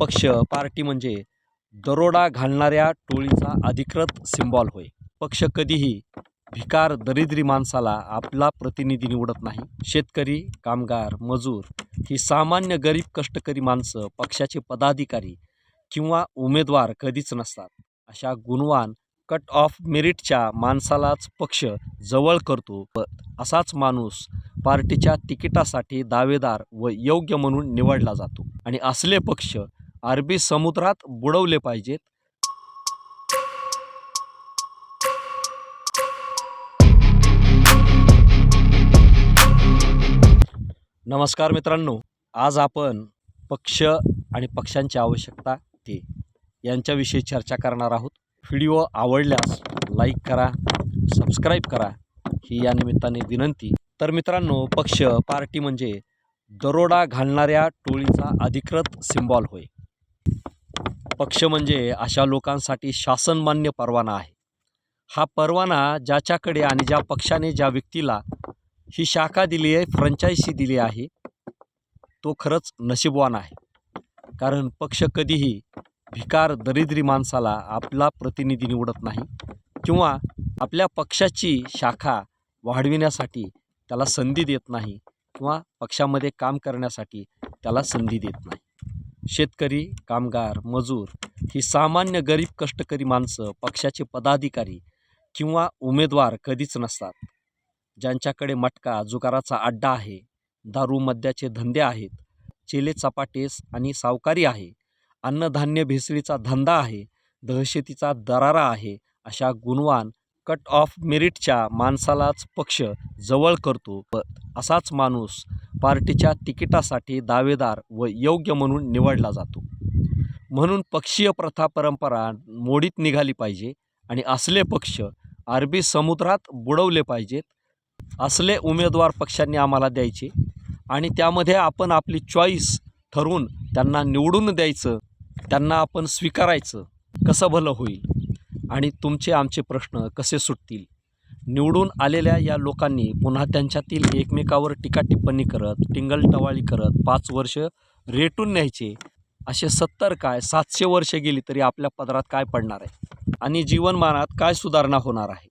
पक्ष पार्टी म्हणजे दरोडा घालणाऱ्या टोळीचा अधिकृत सिम्बॉल होय. पक्ष कधीही भिकार दरिद्री माणसाला आपला प्रतिनिधी निवडत नाही. शेतकरी कामगार मजूर ही सामान्य गरीब कष्टकरी माणसं पक्षाचे पदाधिकारी किंवा उमेदवार कधीच नसतात. अशा गुणवान कट ऑफ मेरिटच्या माणसालाच पक्ष जवळ करतो. व असाच माणूस पार्टीच्या तिकिटासाठी दावेदार व योग्य म्हणून निवडला जातो. आणि असले पक्ष अरबी समुद्रात बुडवले पाहिजेत. नमस्कार मित्रांनो आज आपण पक्ष आणि पक्षांची आवश्यकता ते यांच्याविषयी चर्चा करणार आहोत. व्हिडिओ आवडल्यास लाईक करा सबस्क्राईब करा ही या निमित्ताने विनंती. तर मित्रांनो पक्ष पार्टी म्हणजे दरोडा घालणाऱ्या टोळीचा अधिकृत सिम्बॉल होय. पक्ष म्हणजे अशा लोकांसाठी शासनमान्य परवाना आहे. हा परवाना ज्याच्याकडे आणि ज्या पक्षाने ज्या व्यक्तीला ही शाखा दिली आहे फ्रँचायसी दिली आहे तो खरंच नशीबवान आहे. कारण पक्ष कधीही भिकार दरिद्री माणसाला आपला प्रतिनिधी निवडत नाही किंवा आपल्या पक्षाची शाखा वाढविण्यासाठी त्याला संधी देत नाही किंवा पक्षामध्ये काम करण्यासाठी त्याला संधी देत नाही. शेतकरी कामगार मजूर ही सामान्य गरीब कष्टकरी माणसं पक्षाचे पदाधिकारी किंवा उमेदवार कधीच नसतात. ज्यांच्याकडे मटका जुगाराचा अड्डा आहे दारू मद्याचे धंदे आहेत चेले चपाटेस आणि सावकारी आहे अन्नधान्य भेसळीचा धंदा आहे दहशतीचा दरारा आहे अशा गुणवान कट ऑफ मेरिटच्या माणसालाच पक्ष जवळ करतो. असाच माणूस पार्टीच्या तिकिटासाठी दावेदार व योग्य म्हणून निवडला जातो. म्हणून पक्षीय प्रथा परंपरा मोडीत निघाली पाहिजे आणि असले पक्ष अरबी समुद्रात बुडवले पाहिजेत असले उमेदवार पक्षांनी आम्हाला द्यायचे आणि त्यामध्ये आपण आपली चॉईस ठरवून त्यांना निवडून द्यायचं त्यांना आपण स्वीकारायचं कसं भलं होईल? आणि तुमचे आमचे प्रश्न कसे सुटतील? निवडून आलेल्या या लोकांनी पुन्हा त्यांच्यातील एकमेकावर टीका टिप्पणी करत टिंगलटवाळी करत पाच वर्ष रेटून न्यायचे. असे सत्तर काय सातशे वर्ष गेली तरी आपल्या पदरात काय पडणार आहे? आणि जीवनमानात काय सुधारणा होणार आहे?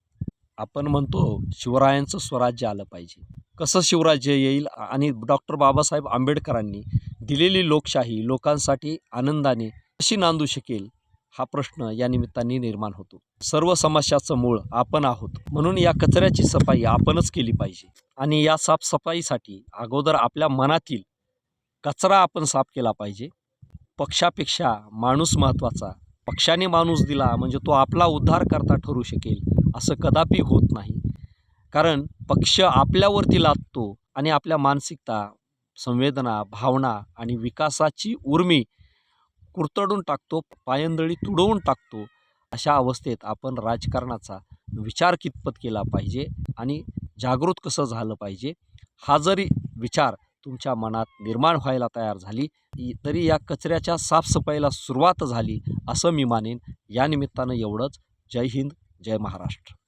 आपण म्हणतो शिवरायांचं स्वराज्य आलं पाहिजे. कसं शिवराज्य येईल? आणि डॉक्टर बाबासाहेब आंबेडकरांनी दिलेली लोकशाही लोकांसाठी आनंदाने कशी नांदू शकेल? हा प्रश्न या निमित्ताने निर्माण होतो. सर्व समस्याचं मूळ आपण आहोत. म्हणून या कचऱ्याची सफाई आपणच केली पाहिजे. आणि या साफसफाईसाठी अगोदर आपल्या मनातील कचरा आपण साफ केला पाहिजे. पक्षापेक्षा माणूस महत्त्वाचा. पक्षाने माणूस दिला म्हणजे तो आपला उद्धार करता ठरू शकेल असं कदापि होत नाही. कारण पक्ष आपल्यावरती लादतो आणि आपल्या मानसिकता संवेदना भावना आणि विकासाची उर्मी कुरतडून टाकतो पायंदळी तुडवून टाकतो अशा अवस्थेत आपण राजकारणाचा विचार कितपत केला पाहिजे आणि जागृत कसं झालं पाहिजे हा जरी विचार तुमच्या मनात निर्माण व्हायला तयार झाली तरी या कचऱ्याच्या साफसफाईला सुरुवात झाली असं मी मानेन. या निमित्तानं एवढंच. जय हिंद जय महाराष्ट्र.